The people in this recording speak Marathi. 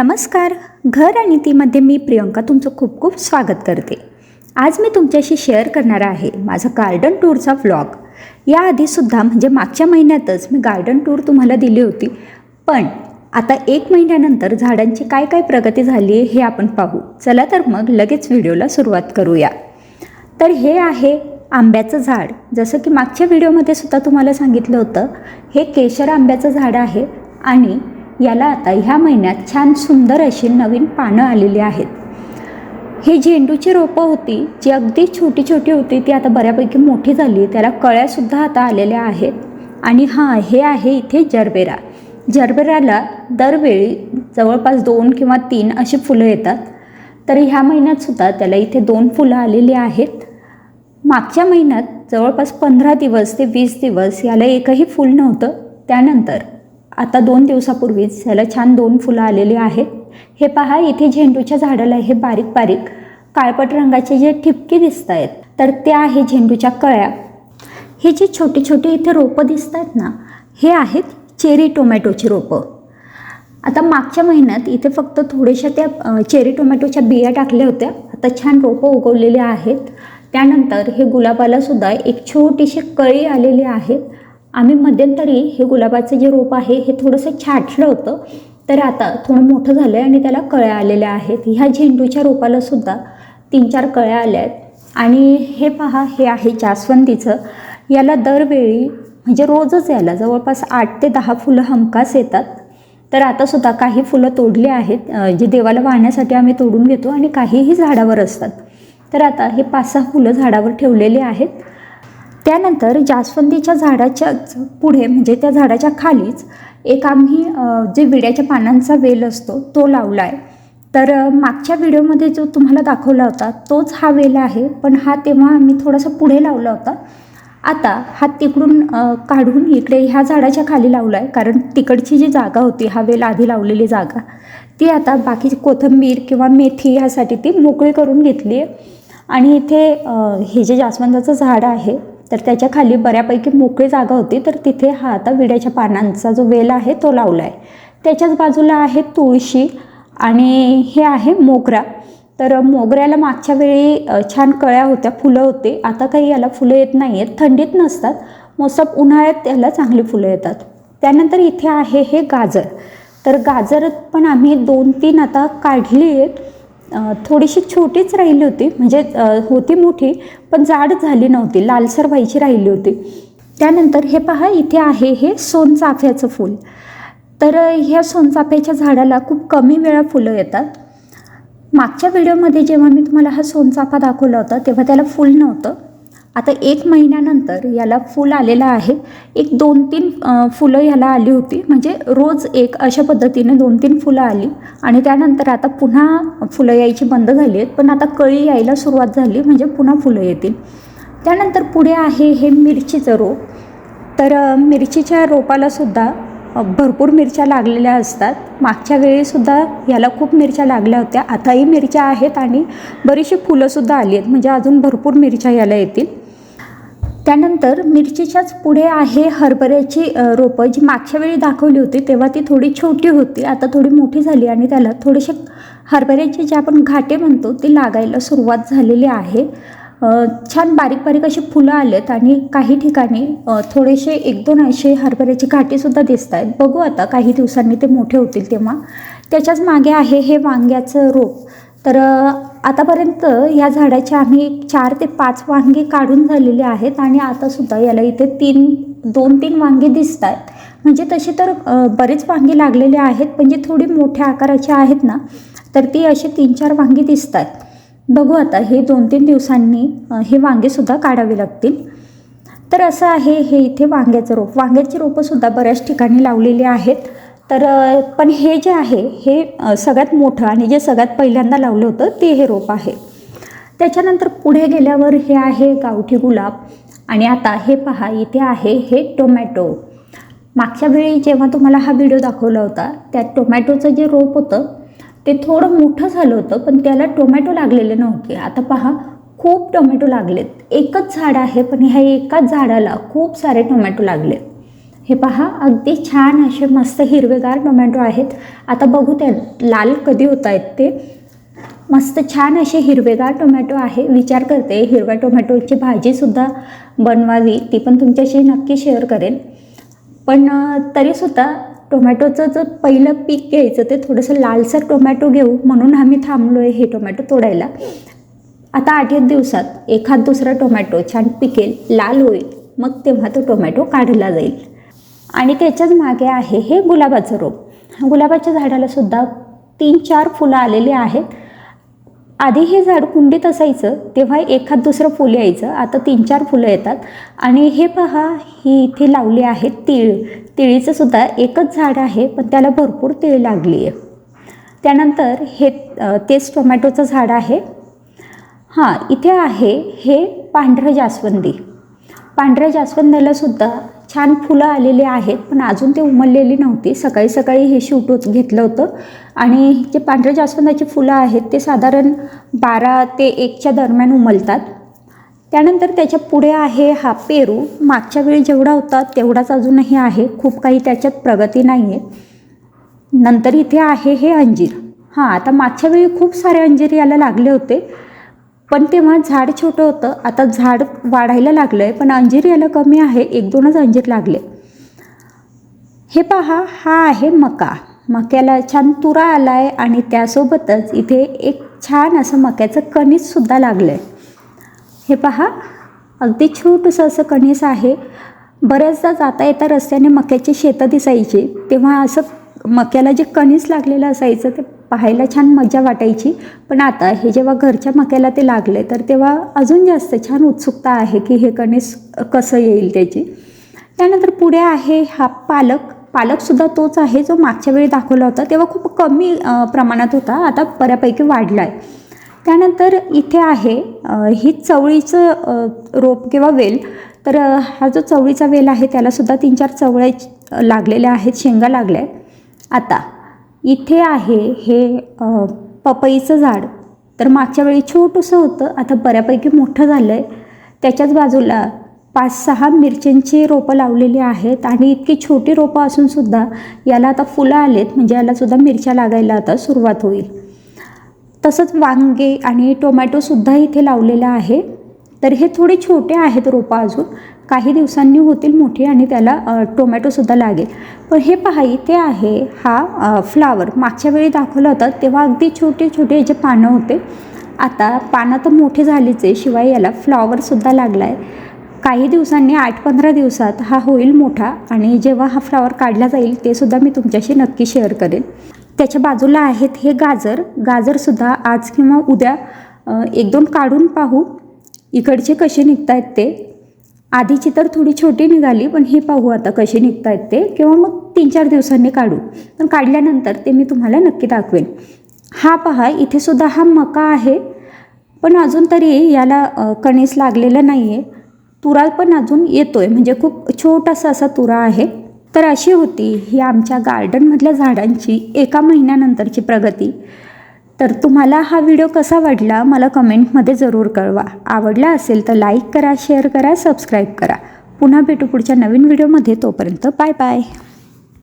नमस्कार. घर आणि तीमध्ये मी प्रियंका तुमचं खूप खूप स्वागत करते. आज मी तुमच्याशी शेअर करणार आहे माझा गार्डन टूरचा व्लॉग याआधीसुद्धा म्हणजे मागच्या महिन्यातच मी गार्डन टूर तुम्हाला दिली होती. पण आता एक महिन्यानंतर झाडांची काय काय प्रगती झाली आहे हे आपण पाहू. चला तर मग लगेच व्हिडिओला सुरुवात करूया. तर हे आहे आंब्याचं झाड. जसं की मागच्या व्हिडिओमध्ये सुद्धा तुम्हाला सांगितलं होतं हे केशर आंब्याचं झाड आहे आणि याला आता ह्या महिन्यात छान सुंदर अशी नवीन पानं आलेली आहेत. हे झेंडूची रोपं होती जी अगदी छोटी छोटी होती ती आता बऱ्यापैकी मोठी झाली त्याला कळ्यासुद्धा आता आलेल्या आहेत. आणि हां हे आहे इथे जरबेरा. जरबेराला दरवेळी जवळपास दोन किंवा तीन अशी फुलं येतात. तर ह्या महिन्यातसुद्धा त्याला इथे दोन फुलं आलेली आहेत. मागच्या महिन्यात जवळपास पंधरा दिवस ते वीस दिवस याला एकही फूल नव्हतं. त्यानंतर आता दोन दिवसापूर्वीच याला छान दोन फुलं आलेली आहेत. हे पहा इथे झेंडूच्या झाडाला हे बारीक बारीक काळपट रंगाचे जे ठिपके दिसत आहेत तर त्या आहे झेंडूच्या कळ्या. हे जे छोटे छोटे इथे रोपं दिसत आहेत ना हे आहेत चेरी टोमॅटोची रोपं. आता मागच्या महिन्यात इथे फक्त थोड्याशा त्या चेरी टोमॅटोच्या बिया टाकल्या होत्या. आता छान रोपं उगवलेली आहेत. त्यानंतर हे गुलाबाला सुद्धा एक छोटीशी कळी आलेली आहे. आम्ही मध्यंतरी हे गुलाबाचं जे रोप आहे हे थोडंसं छाटलं होतं. तर आता थोडं मोठं झालं आहे आणि त्याला कळ्या आलेल्या आहेत. ह्या झेंडूच्या रोपाला सुद्धा तीन चार कळ्या आल्या आहेत. आणि हे पहा हे आहे जास्वंदीचं. याला दरवेळी म्हणजे रोजच याला जवळपास आठ ते दहा फुलं हमखास येतात. तर आतासुद्धा काही फुलं तोडली आहेत जे देवाला वाहण्यासाठी आम्ही तोडून घेतो आणि काहीही झाडावर असतात. तर आता हे पाच सहा फुलं झाडावर ठेवलेली आहेत. त्यानंतर जास्वंदीच्या झाडाच्याच पुढे म्हणजे त्या झाडाच्या खालीच एक आम्ही जे विड्याच्या पानांचा वेल असतो तो लावला आहे तर मागच्या व्हिडिओमध्ये जो तुम्हाला दाखवला होता तोच हा वेल आहे. पण हा तेव्हा आम्ही थोडासा पुढे लावला होता. आता हा तिकडून काढून इकडे ह्या झाडाच्या खाली लावला आहे कारण तिकडची जी जागा होती हा वेल आधी लावलेली जागा ती आता बाकी कोथिंबीर किंवा मेथी ह्यासाठी ती मोकळी करून घेतली आहे आणि इथे हे जे जास्वंदाचं झाड आहे तर त्याच्याखाली बऱ्यापैकी मोकळी जागा होती. तर तिथे हा आता विड्याच्या पानांचा जो वेल आहे तो लावला आहे त्याच्याच बाजूला आहे तुळशी आणि हे आहे मोगरा. तर मोगऱ्याला मागच्या वेळी छान कळ्या होत्या फुलं होते. आता काही याला फुलं येत नाही आहेत थंडीत नसतात. मोस्ट उन्हाळ्यात याला चांगली फुलं येतात. त्यानंतर इथे आहे हे गाजर. तर गाजर पण आम्ही दोन तीन आता काढली आहेत थोडीशी छोटीच राहिली होती. म्हणजे होती मोठी पण जाड झाली नव्हती. लालसर व्हायची राहिली होती. त्यानंतर हे पहा इथे आहे हे सोनचाफ्याचं फूल. तर ह्या सोनचाफ्याच्या झाडाला खूप कमी वेळा फुलं येतात. मागच्या व्हिडिओमध्ये जेव्हा मी तुम्हाला हा सोनचाफा दाखवला होता तेव्हा त्याला फूल नव्हतं. आता एक महिन्यानंतर याला फूल आलेलं आहे. एक दोन तीन फुलं ह्याला आली होती. म्हणजे रोज एक अशा पद्धतीने दोन तीन फुलं आली. आणि त्यानंतर आता पुन्हा फुलं यायची बंद झाली आहेत. पण आता कळी यायला सुरुवात झाली. म्हणजे पुन्हा फुलं येतील. त्यानंतर पुढे आहे हे मिरचीचं रोप. तर मिरचीच्या रोपाला सुद्धा भरपूर मिरच्या लागलेल्या असतात. मागच्या वेळीसुद्धा याला खूप मिरच्या लागल्या होत्या. आताही मिरच्या आहेत आणि बरीचशी फुलंसुद्धा आली आहेत. म्हणजे अजून भरपूर मिरच्या याला येतील. त्यानंतर मिरचीच्याच पुढे आहे हरभऱ्याची रोपं जी मागच्या वेळी दाखवली होती तेव्हा ती थोडी छोटी होती आता थोडी मोठी झाली आणि त्याला थोडेसे हरभऱ्याचे जे आपण घाटे म्हणतो ते लागायला सुरुवात झालेली आहे. छान बारीक बारीक अशी फुलं आलेत आणि काही ठिकाणी थोडेसे एक दोन असे हरभऱ्याचे घाटेसुद्धा दिसत आहेत. बघू आता काही दिवसांनी ते मोठे होतील तेव्हा. त्याच्याच मागे आहे हे वांग्याचं रोप. तर आतापर्यंत या झाडाचे आम्ही चार ते पाच वांगे काढून झालेले आहेत आणि आतासुद्धा याला इथे तीन दोन तीन वांगे दिसत आहेत. म्हणजे तसे तर बरेच वांगे लागलेले आहेत पण जे थोडी मोठ्या आकाराचे आहेत ना तर ती असे तीन चार वांगी दिसत आहेत. बघू आता हे दोन तीन दिवसांनी हे वांगेसुद्धा काढावे लागतील. तर असं आहे हे इथे वांग्याचं रोप. वांग्याची रोपंसुद्धा बऱ्याच ठिकाणी लावलेली आहेत. तर पण हे जे आहे हे सगळ्यात मोठं आणि जे सगळ्यात पहिल्यांदा लावलं होतं ते हे रोप आहे. त्याच्यानंतर पुढे गेल्यावर हे आहे गावठी गुलाब आणि आता हे पहा इथे आहे हे टोमॅटो. मागच्या वेळी जेव्हा तुम्हाला हा व्हिडिओ दाखवला होता त्या टोमॅटोचं जे रोप होतं ते थोडं मोठं झालं होतं पण त्याला टोमॅटो लागलेले नव्हते. आता पहा खूप टोमॅटो लागलेत. एकच झाड आहे पण ह्या एकाच झाडाला खूप सारे टोमॅटो लागलेत. हे पहा अगदी छान असे मस्त हिरवेगार टोमॅटो आहेत. आता बघू त्या लाल कधी होत आहेत ते. मस्त छान असे हिरवेगार टोमॅटो आहे. विचार करते हिरव्या टोमॅटोची भाजीसुद्धा बनवावी ती पण तुमच्याशी नक्की शेअर करेन. पण तरीसुद्धा टोमॅटोचं जर पहिलं पीक घ्यायचं ते थोडंसं लालसर टोमॅटो घेऊ म्हणून आम्ही थांबलो आहे हे टोमॅटो तोडायला. आता आठ एक दिवसात एखाद दुसरा टोमॅटो छान पिकेल लाल होईल. मग तेव्हा तो टोमॅटो काढला जाईल. आणि त्याच्याच मागे आहे हे गुलाबाचं रोप. गुलाबाच्या झाडाला सुद्धा तीन चार फुलं आलेली आहेत. आधी हे झाड कुंडीत असायचं तेव्हा एखाद दुसरं फुलं यायचं. आता तीन चार फुलं येतात. आणि हे पहा ही इथे लावली आहेत तीळ. तिळीचं सुद्धा एकच झाड आहे पण त्याला भरपूर तीळ लागली आहे त्यानंतर हे तेच टोमॅटोचं झाड आहे. हां इथे आहे हे पांढरं जास्वंदी. पांढऱ्या जास्वंदाला सुद्धा छान फुलं आलेली आहेत पण अजून ते उमललेली नव्हती. सकाळी सकाळी हे शूट होत घेतलं होतं. आणि जे पांढऱ्या जास्वंदाची फुलं आहेत ते साधारण बारा ते एकच्या दरम्यान उमलतात. त्यानंतर त्याच्या पुढे आहे हा पेरू. मागच्या वेळी जेवढा होता तेवढाच अजूनही आहे. खूप काही त्याच्यात प्रगती नाही आहे नंतर इथे आहे हे अंजीर. हां आता मागच्या वेळी खूप सारे अंजीर याला लागले होते. पण तेव्हा झाड छोटं होतं. आता झाड वाढायला लागलं आहे पण अंजीर याला कमी आहे. एक दोनच अंजीर लागले. हे पहा हा आहे मका. मक्याला छान तुरा आला आहे आणि त्यासोबतच इथे एक छान असं मक्याचं कणीससुद्धा लागलं आहे हे पहा अगदी छोटंसं असं कणीस आहे. बऱ्याचदा जाता येता रस्त्याने मक्याची शेतं दिसायची. तेव्हा असं मक्याला जे कणीस लागलेलं असायचं ते पाहायला छान मजा वाटायची. पण आता हे जेव्हा घरच्या मक्याला ते लागले तर तेव्हा अजून जास्त छान उत्सुकता आहे की हे कणीस कसं येईल त्याची. त्यानंतर पुढे आहे हा पालक. पालकसुद्धा तोच आहे जो मागच्या वेळी दाखवला होता तेव्हा खूप कमी प्रमाणात होता आता बऱ्यापैकी वाढला आहे त्यानंतर इथे आहे ही चवळीचं रोप किंवा वेल. तर हा जो चवळीचा वेल आहे त्यालासुद्धा तीन चार चवळ्या लागलेल्या आहेत शेंगा लागल्या आहेत. आता इथे आहे हे पपईचं झाड. तर मागच्या वेळी छोटंसं होतं आता बऱ्यापैकी मोठं झालं आहे त्याच्याच बाजूला पाच सहा मिरच्यांची रोपं लावलेली आहेत आणि इतकी छोटी रोपं असूनसुद्धा याला आता फुलं आलेत म्हणजे यालासुद्धा मिरच्या लागायला आता सुरुवात होईल. तसंच वांगे आणि टोमॅटोसुद्धा इथे लावलेलं आहे. तर हे थोडे छोटे आहेत रोपं अजून. काही दिवसांनी होतील मोठी आणि त्याला टोमॅटोसुद्धा लागेल. पण हे पहा इथे आहे हा फ्लावर मागच्या वेळी दाखवला होता तेव्हा अगदी छोटे छोटे याचे पानं होते. आता पानं तर मोठे झालीच आहे शिवाय याला फ्लॉवरसुद्धा लागला आहे काही दिवसांनी आठ पंधरा दिवसात हा होईल मोठा आणि जेव्हा हा फ्लावर काढला जाईल ते सुद्धा मी तुमच्याशी नक्की शेअर करेन. त्याच्या बाजूला आहेत हे गाजर. गाजरसुद्धा आज किंवा उद्या एक दोन काढून पाहू. इकडचे कसे निघत आहेत ते? आधीची तर थोडी छोटी निघाली पण हे पाहू आता कसे निघत आहेत ते किंवा मग तीन चार दिवसांनी काढू. पण काढल्यानंतर ते मी तुम्हाला नक्की दाखवेन. हा पहा इथे सुद्धा हा मका आहे पण अजून तरी याला कणीस लागलेलं नाही आहे तुरा पण अजून येतो आहे म्हणजे खूप छोटासा असा तुरा आहे. तर अशी होती ही आमच्या गार्डनमधल्या झाडांची एका महिन्यानंतरची प्रगती. तर तुम्हाला हा व्हिडिओ कसा वाटला मला कमेंटमध्ये जरूर कळवा. आवडला असेल तर लाईक करा शेअर करा सबस्क्राईब करा. पुन्हा भेटू पुढच्या नवीन व्हिडिओमध्ये तोपर्यंत बाय बाय.